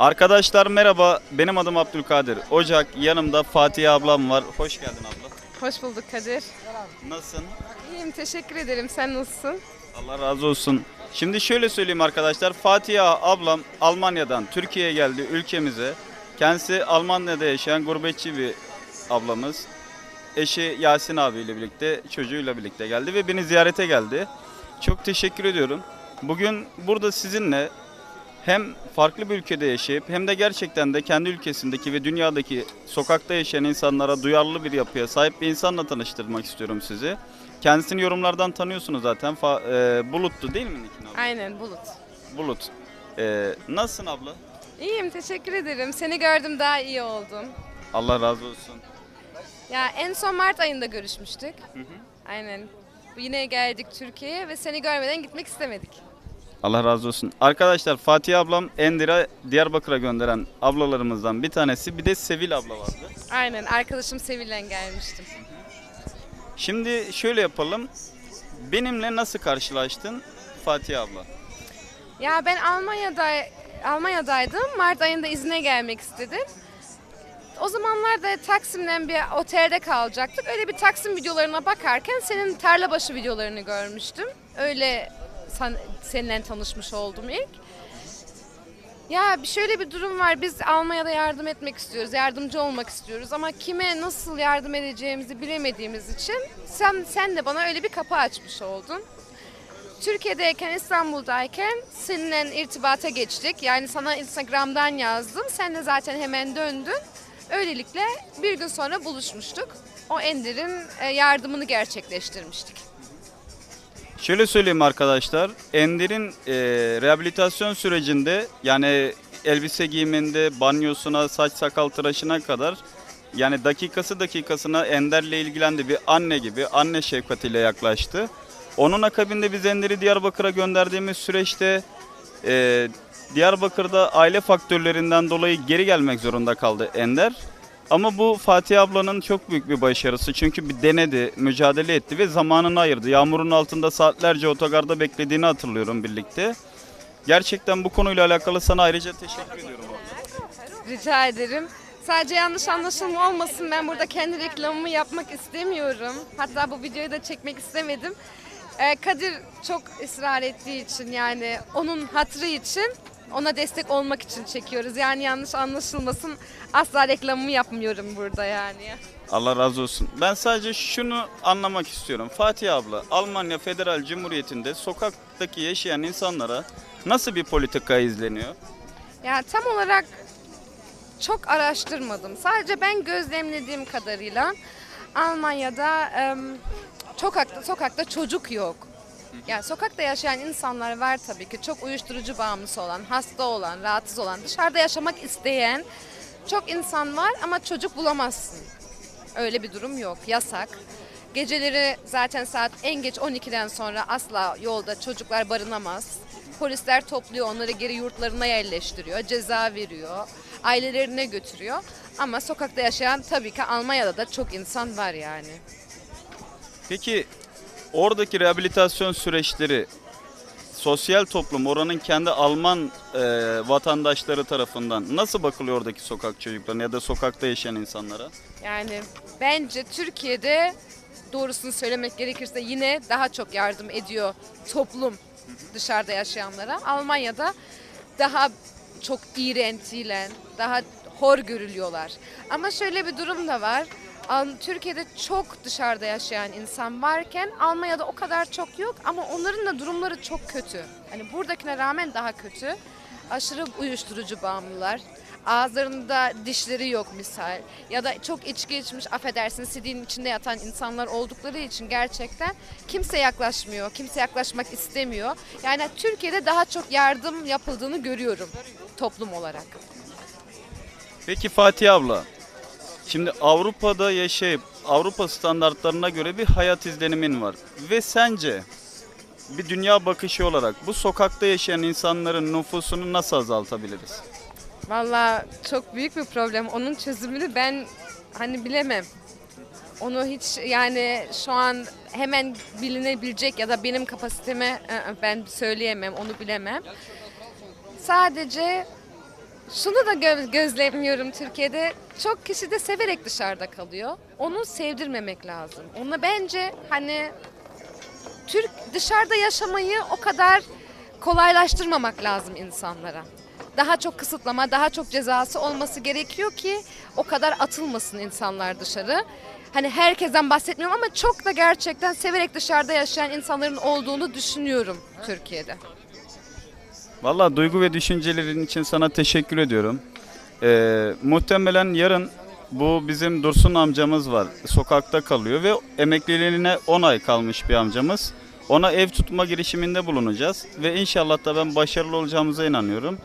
Arkadaşlar merhaba. Benim adım Abdülkadir. Ocak yanımda Fatih ablam var. Hoş geldin abla. Hoş bulduk Kadir. Nasılsın? İyiyim, teşekkür ederim. Sen nasılsın? Allah razı olsun. Şimdi şöyle söyleyeyim arkadaşlar. Fatih ablam Almanya'dan Türkiye'ye geldi ülkemize. Kendisi Almanya'da yaşayan gurbetçi bir ablamız. Eşi Yasin abiyle birlikte, çocuğuyla birlikte geldi ve beni ziyarete geldi. Çok teşekkür ediyorum. Bugün burada sizinle hem farklı bir ülkede yaşayıp hem de gerçekten de kendi ülkesindeki ve dünyadaki sokakta yaşayan insanlara duyarlı bir yapıya sahip bir insanla tanıştırmak istiyorum sizi. Kendisini yorumlardan tanıyorsunuz zaten. Fa- e, Bulut'tu değil mi Nikin abla? Aynen, Bulut. Bulut. E, nasılsın abla? İyiyim, teşekkür ederim. Seni gördüm, daha iyi oldum. Allah razı olsun. Ya en son Mart ayında görüşmüştük. Aynen. Yine geldik Türkiye'ye ve seni görmeden gitmek istemedik. Allah razı olsun. Arkadaşlar Fatih ablam Endir'e Diyarbakır'a gönderen ablalarımızdan bir tanesi. Bir de Sevil abla vardı. Aynen, arkadaşım Sevil'den gelmiştim. Şimdi şöyle yapalım. Benimle nasıl karşılaştın Fatih abla? Ya ben Almanya'da Almanya'daydım. Mart ayında izne gelmek istedim. O zamanlarda Taksim'den bir otelde kalacaktık. Öyle bir Taksim videolarına bakarken senin tarlabaşı videolarını görmüştüm. Öyle san- seninle tanışmış oldum ilk. Ya şöyle bir durum var. Biz Almanya'da yardım etmek istiyoruz, yardımcı olmak istiyoruz ama kime nasıl yardım edeceğimizi bilemediğimiz için sen sen de bana öyle bir kapı açmış oldun. Türkiye'deyken, İstanbul'dayken seninle irtibata geçtik. Yani sana Instagram'dan yazdım. Sen de zaten hemen döndün. Öylelikle bir gün sonra buluşmuştuk. O Ender'in e, yardımını gerçekleştirmiştik. Şöyle söyleyeyim arkadaşlar. Ender'in e, rehabilitasyon sürecinde yani elbise giyiminde, banyosuna, saç sakal tıraşına kadar yani dakikası dakikasına Ender'le ilgilendi. Bir anne gibi, anne şefkatiyle yaklaştı. Onun akabinde biz Ender'i Diyarbakır'a gönderdiğimiz süreçte e, Diyarbakır'da aile faktörlerinden dolayı geri gelmek zorunda kaldı Ender. Ama bu Fatih ablanın çok büyük bir başarısı. Çünkü bir denedi, mücadele etti ve zamanını ayırdı. Yağmurun altında saatlerce otogarda beklediğini hatırlıyorum birlikte. Gerçekten bu konuyla alakalı sana ayrıca teşekkür ediyorum. Rica ederim. Sadece yanlış anlaşılma olmasın. Ben burada kendi reklamımı yapmak istemiyorum. Hatta bu videoyu da çekmek istemedim. Ee, Kadir çok ısrar ettiği için yani onun hatrı için ona destek olmak için çekiyoruz. Yani yanlış anlaşılmasın. Asla reklamımı yapmıyorum burada yani. Allah razı olsun. Ben sadece şunu anlamak istiyorum. Fatih abla, Almanya Federal Cumhuriyeti'nde sokaktaki yaşayan insanlara nasıl bir politika izleniyor? Ya tam olarak çok araştırmadım. Sadece ben gözlemlediğim kadarıyla Almanya'da em, sokakta sokakta çocuk yok. Yani sokakta yaşayan insanlar var tabii ki. Çok uyuşturucu bağımlısı olan, hasta olan, rahatsız olan, dışarıda yaşamak isteyen çok insan var ama çocuk bulamazsın. Öyle bir durum yok. Yasak. Geceleri zaten saat en geç 12'den sonra asla yolda çocuklar barınamaz. Polisler topluyor, onları geri yurtlarına yerleştiriyor, ceza veriyor, ailelerine götürüyor. Ama sokakta yaşayan tabii ki Almanya'da da çok insan var yani. Peki oradaki rehabilitasyon süreçleri sosyal toplum oranın kendi Alman e, vatandaşları tarafından nasıl bakılıyor oradaki sokak çocuklarına ya da sokakta yaşayan insanlara? Yani bence Türkiye'de doğrusunu söylemek gerekirse yine daha çok yardım ediyor toplum dışarıda yaşayanlara. Almanya'da daha çok iğrentiyle, daha hor görülüyorlar. Ama şöyle bir durum da var. Türkiye'de çok dışarıda yaşayan insan varken Almanya'da o kadar çok yok ama onların da durumları çok kötü. Hani buradakine rağmen daha kötü. Aşırı uyuşturucu bağımlılar. Ağızlarında dişleri yok misal. Ya da çok içki içmiş affedersin sidiğin içinde yatan insanlar oldukları için gerçekten kimse yaklaşmıyor. Kimse yaklaşmak istemiyor. Yani Türkiye'de daha çok yardım yapıldığını görüyorum toplum olarak. Peki Fatih abla, şimdi Avrupa'da yaşayıp Avrupa standartlarına göre bir hayat izlenimin var. Ve sence bir dünya bakışı olarak bu sokakta yaşayan insanların nüfusunu nasıl azaltabiliriz? Valla çok büyük bir problem. Onun çözümünü ben hani bilemem. Onu hiç yani şu an hemen bilinebilecek ya da benim kapasiteme ben söyleyemem, onu bilemem. Sadece Şunu da gö- gözlemliyorum Türkiye'de. Çok kişi de severek dışarıda kalıyor. Onu sevdirmemek lazım. Onu bence hani Türk dışarıda yaşamayı o kadar kolaylaştırmamak lazım insanlara. Daha çok kısıtlama, daha çok cezası olması gerekiyor ki o kadar atılmasın insanlar dışarı. Hani herkesten bahsetmiyorum ama çok da gerçekten severek dışarıda yaşayan insanların olduğunu düşünüyorum Türkiye'de. Valla duygu ve düşüncelerin için sana teşekkür ediyorum. Ee, muhtemelen yarın bu bizim Dursun amcamız var. Sokakta kalıyor ve emekliliğine 10 ay kalmış bir amcamız. Ona ev tutma girişiminde bulunacağız ve inşallah da ben başarılı olacağımıza inanıyorum.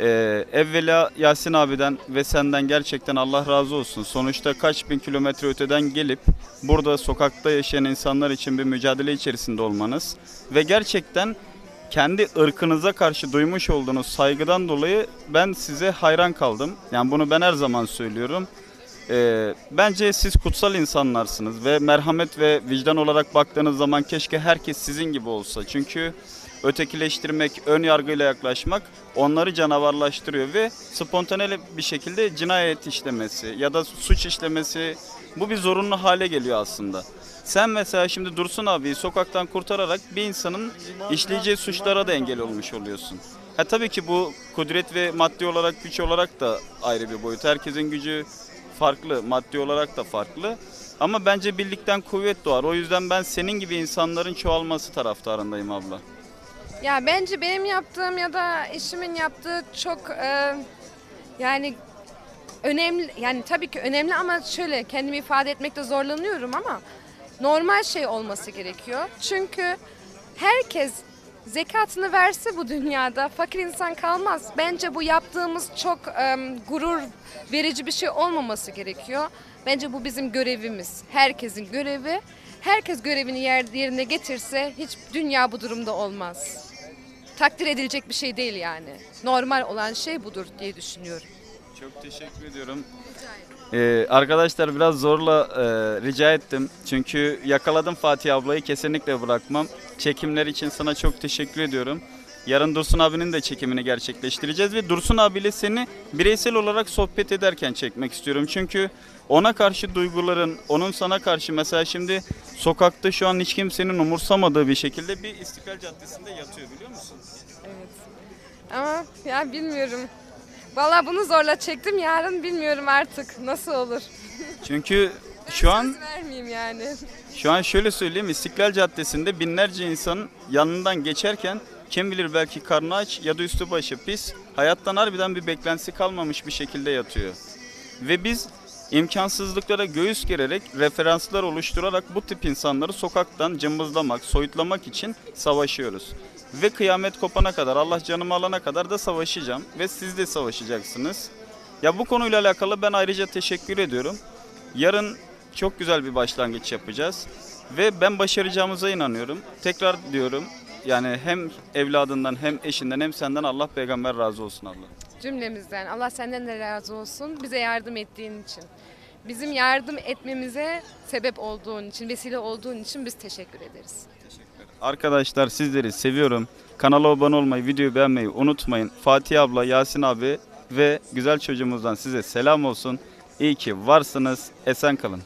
Ee, evvela Yasin abiden ve senden gerçekten Allah razı olsun. Sonuçta kaç bin kilometre öteden gelip burada sokakta yaşayan insanlar için bir mücadele içerisinde olmanız ve gerçekten kendi ırkınıza karşı duymuş olduğunuz saygıdan dolayı ben size hayran kaldım. Yani bunu ben her zaman söylüyorum. Ee, bence siz kutsal insanlarsınız ve merhamet ve vicdan olarak baktığınız zaman keşke herkes sizin gibi olsa. Çünkü ötekileştirmek, ön yargıyla yaklaşmak onları canavarlaştırıyor ve spontane bir şekilde cinayet işlemesi ya da suç işlemesi bu bir zorunlu hale geliyor aslında. Sen mesela şimdi Dursun abiyi sokaktan kurtararak bir insanın işleyeceği suçlara da engel olmuş oluyorsun. Ha tabii ki bu kudret ve maddi olarak güç olarak da ayrı bir boyut. Herkesin gücü farklı, maddi olarak da farklı. Ama bence birlikten kuvvet doğar. O yüzden ben senin gibi insanların çoğalması taraftarındayım abla. Ya bence benim yaptığım ya da eşimin yaptığı çok e, yani önemli yani tabii ki önemli ama şöyle kendimi ifade etmekte zorlanıyorum ama normal şey olması gerekiyor. Çünkü herkes zekatını verse bu dünyada fakir insan kalmaz. Bence bu yaptığımız çok e, gurur verici bir şey olmaması gerekiyor. Bence bu bizim görevimiz. Herkesin görevi. Herkes görevini yer, yerine getirse hiç dünya bu durumda olmaz. Takdir edilecek bir şey değil yani. Normal olan şey budur diye düşünüyorum. Çok teşekkür ediyorum. Ee, arkadaşlar biraz zorla e, rica ettim. Çünkü yakaladım Fatih ablayı kesinlikle bırakmam. Çekimler için sana çok teşekkür ediyorum. Yarın Dursun abinin de çekimini gerçekleştireceğiz ve Dursun abiyle seni bireysel olarak sohbet ederken çekmek istiyorum. Çünkü ona karşı duyguların, onun sana karşı mesela şimdi sokakta şu an hiç kimsenin umursamadığı bir şekilde bir İstiklal Caddesi'nde yatıyor biliyor musun? Ama ya bilmiyorum. Vallahi bunu zorla çektim. Yarın bilmiyorum artık nasıl olur. Çünkü şu an Söz vermeyeyim yani. Şu an şöyle söyleyeyim İstiklal Caddesi'nde binlerce insanın yanından geçerken kim bilir belki karnı aç ya da üstü başı pis hayattan harbiden bir beklentisi kalmamış bir şekilde yatıyor. Ve biz imkansızlıklara göğüs gererek referanslar oluşturarak bu tip insanları sokaktan cımbızlamak, soyutlamak için savaşıyoruz. Ve kıyamet kopana kadar Allah canımı alana kadar da savaşacağım ve siz de savaşacaksınız. Ya bu konuyla alakalı ben ayrıca teşekkür ediyorum. Yarın çok güzel bir başlangıç yapacağız ve ben başaracağımıza inanıyorum. Tekrar diyorum yani hem evladından hem eşinden hem senden Allah peygamber razı olsun abla. Cümlemizden. Allah senden de razı olsun. Bize yardım ettiğin için. Bizim yardım etmemize sebep olduğun için, vesile olduğun için biz teşekkür ederiz. Arkadaşlar sizleri seviyorum. Kanala abone olmayı, videoyu beğenmeyi unutmayın. Fatih abla, Yasin abi ve güzel çocuğumuzdan size selam olsun. İyi ki varsınız. Esen kalın.